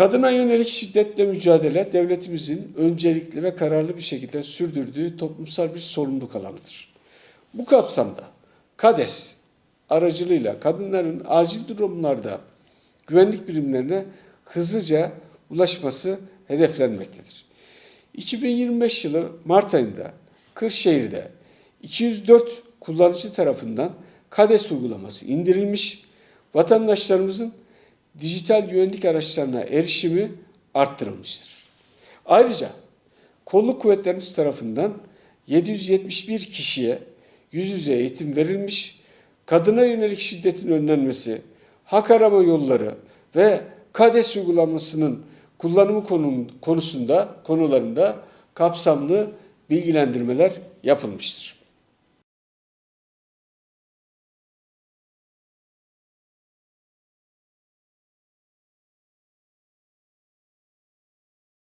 Kadına yönelik şiddetle mücadele devletimizin öncelikli ve kararlı bir şekilde sürdürdüğü toplumsal bir sorumluluk alanıdır. Bu kapsamda KADES aracılığıyla kadınların acil durumlarda güvenlik birimlerine hızlıca ulaşması hedeflenmektedir. 2025 yılı Mart ayında Kırşehir'de 204 kullanıcı tarafından KADES uygulaması indirilmiş, vatandaşlarımızın dijital güvenlik araçlarına erişimi arttırılmıştır. Ayrıca kolluk kuvvetlerimiz tarafından 771 kişiye yüz yüze eğitim verilmiş, kadına yönelik şiddetin önlenmesi, hak arama yolları ve KADES uygulamasının kullanımı konu- konusunda konularında kapsamlı bilgilendirmeler yapılmıştır.